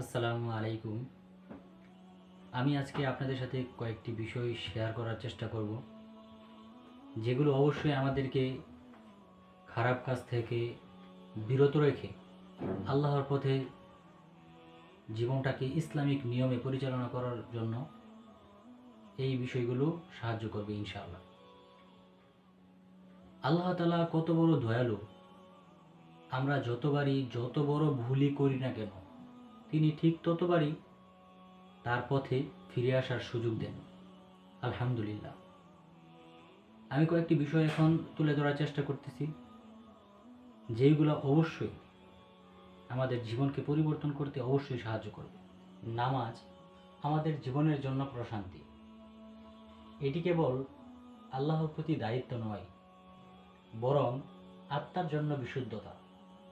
আসসালামু আলাইকুম। আমি আজকে আপনাদের সাথে কয়েকটি বিষয় শেয়ার করার চেষ্টা করব, যেগুলো অবশ্যই আমাদেরকে খারাপ কাজ থেকে বিরত রেখে আল্লাহর পথে জীবনটাকে ইসলামিক নিয়মে পরিচালনা করার জন্য এই বিষয়গুলো সাহায্য করবে ইনশাআল্লাহ। আল্লাহ তালা কত বড় দয়ালু, আমরা যতবারই যত বড় ভুলই করি না কেন তিনি ঠিক ততবারই তার পথে ফিরে আসার সুযোগ দেন। আলহামদুলিল্লাহ। আমি কয়েকটি বিষয় এখন তুলে ধরার চেষ্টা করতেছি, যেইগুলো অবশ্যই আমাদের জীবনকে পরিবর্তন করতে অবশ্যই সাহায্য করবে। নামাজ আমাদের জীবনের জন্য প্রশান্তি। এটি কেবল আল্লাহর প্রতি দায়িত্ব নয়, বরং আত্মার জন্য বিশুদ্ধতা।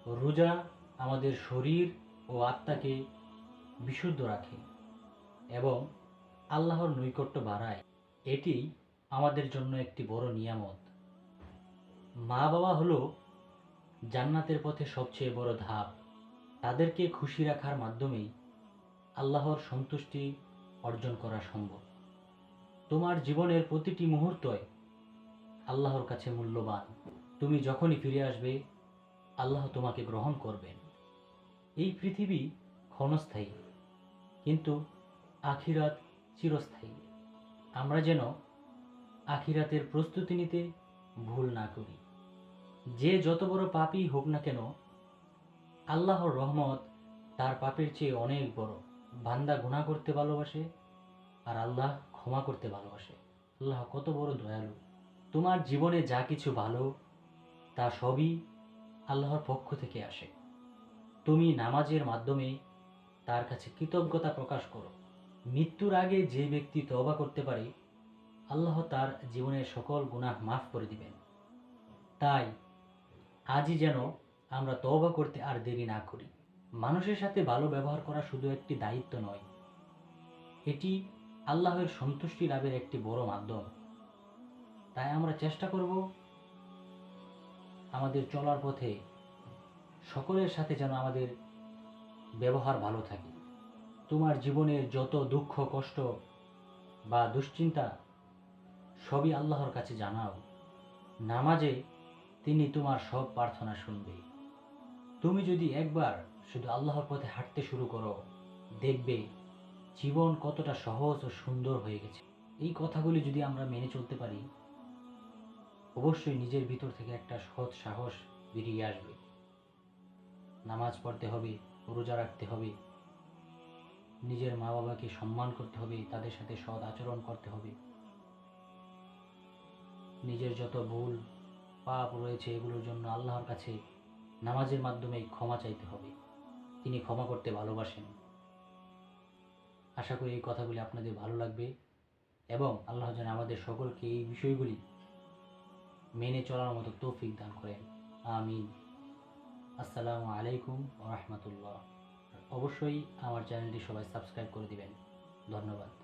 রোজা আমাদের শরীর ও আত্মাকে বিশুদ্ধ রাখে এবং আল্লাহর নৈকট্য বাড়ায়। এটি আমাদের জন্য একটি বড় নিয়ামত। মা বাবা হলো জান্নাতের পথে সবচেয়ে বড় ধাপ। তাদেরকে খুশি রাখার মাধ্যমেই আল্লাহর সন্তুষ্টি অর্জন করা সম্ভব। তোমার জীবনের প্রতিটি মুহূর্তই আল্লাহর কাছে মূল্যবান। তুমি যখনই ফিরে আসবে, আল্লাহ তোমাকে গ্রহণ করবেন। এই পৃথিবী ক্ষণস্থায়ী, কিন্তু আখিরাত চিরস্থায়ী। আমরা যেন আখিরাতের প্রস্তুতি নিতে ভুল না করি। যে যত বড় পাপই হোক না কেন, আল্লাহর রহমত তার পাপের চেয়ে অনেক বড়। বান্দা গুণা করতে ভালোবাসে আর আল্লাহ ক্ষমা করতে ভালোবাসে। আল্লাহ কত বড় দয়ালু। তোমার জীবনে যা কিছু ভালো, তা সবই আল্লাহর পক্ষ থেকে আসে। তুমি নামাজের মাধ্যমে তার কাছে কৃতজ্ঞতা প্রকাশ করো। মৃত্যুর আগে যে ব্যক্তি তওবা করতে পারে, আল্লাহ তার জীবনের সকল গুনাহ মাফ করে দিবেন। তাই আজই যেন আমরা তওবা করতে আর দেরি না করি। মানুষের সাথে ভালো ব্যবহার করা শুধু একটি দায়িত্ব নয়, এটি আল্লাহের সন্তুষ্টি লাভের একটি বড় মাধ্যম। তাই আমরা চেষ্টা করব আমাদের চলার পথে সকলের সাথে যেন আমাদের ব্যবহার ভালো থাকে। তোমার জীবনের যত দুঃখ, কষ্ট বা দুশ্চিন্তা, সবই আল্লাহর কাছে জানাও। নামাজে তিনি তোমার সব প্রার্থনা শুনবে। তুমি যদি একবার শুধু আল্লাহর পথে হাঁটতে শুরু করো, দেখবে জীবন কতটা সহজ ও সুন্দর হয়ে গেছে। এই কথাগুলি যদি আমরা মেনে চলতে পারি, অবশ্যই নিজের ভিতর থেকে একটা সৎ সাহস বেরিয়ে আসবে। নামাজ পড়তে হবে, রোজা রাখতে হবে। নিজের মা বাবাকে সম্মান করতে হবে, তাদের সাথে সৎ আচরণ করতে হবে। নিজের যত ভুল, পাপ রয়েছে, এগুলোর জন্য আল্লাহর কাছে নামাজের মাধ্যমে ক্ষমা চাইতে হবে। তিনি ক্ষমা করতে ভালোবাসেন। আশা করি এই কথাগুলি আপনাদের ভালো লাগবে এবং আল্লাহ যেন আমাদের সকলকে এই বিষয়গুলি মেনে চলার মতো তৌফিক দান করেন। আমিন। আসসালামু আলাইকুম রহমতুল্লাহ। অবশ্যই আমার চ্যানেলটি সবাই সাবস্ক্রাইব করে দিবেন। ধন্যবাদ।